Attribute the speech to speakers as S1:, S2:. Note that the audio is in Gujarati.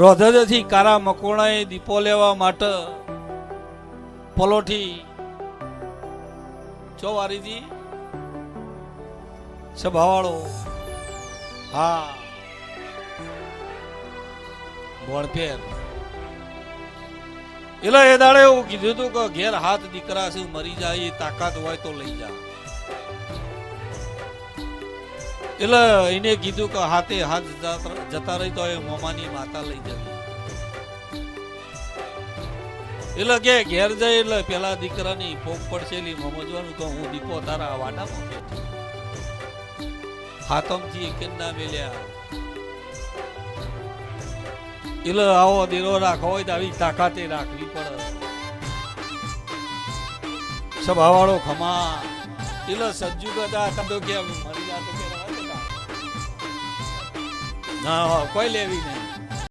S1: રોધજથી કારા મકોણાએ દીપો લેવા માટે પલોઠી ચો વારીજી સભાવાળો, હા. ભણપેર એટલે એ દાડે એવું કીધું હતું કે ઘેર હાથ દીકરા છે, મરી જાય એ તાકાત હોય તો લઈ જા. એટલે એને કીધું કે હાથે હાથ જતા- રહી તો એ મોમાની માતા લઈ જવી એટલે કે ઘેર જાય એટલે પેલા દીકરાની ફોક પડશેલી સમજવાનું કે હું દીપો તારા વાડામાં બેઠો હાથમથી એક ના મેલ્યા એટલે આવો દીરો રાખવો હોય તો આવી તાકાતે રાખવી પડે. સભાવાળો ખમા. એટલે સજ્જુ બધા તો કે મરી જાતો કે. ના કોઈ લેવી નહીં.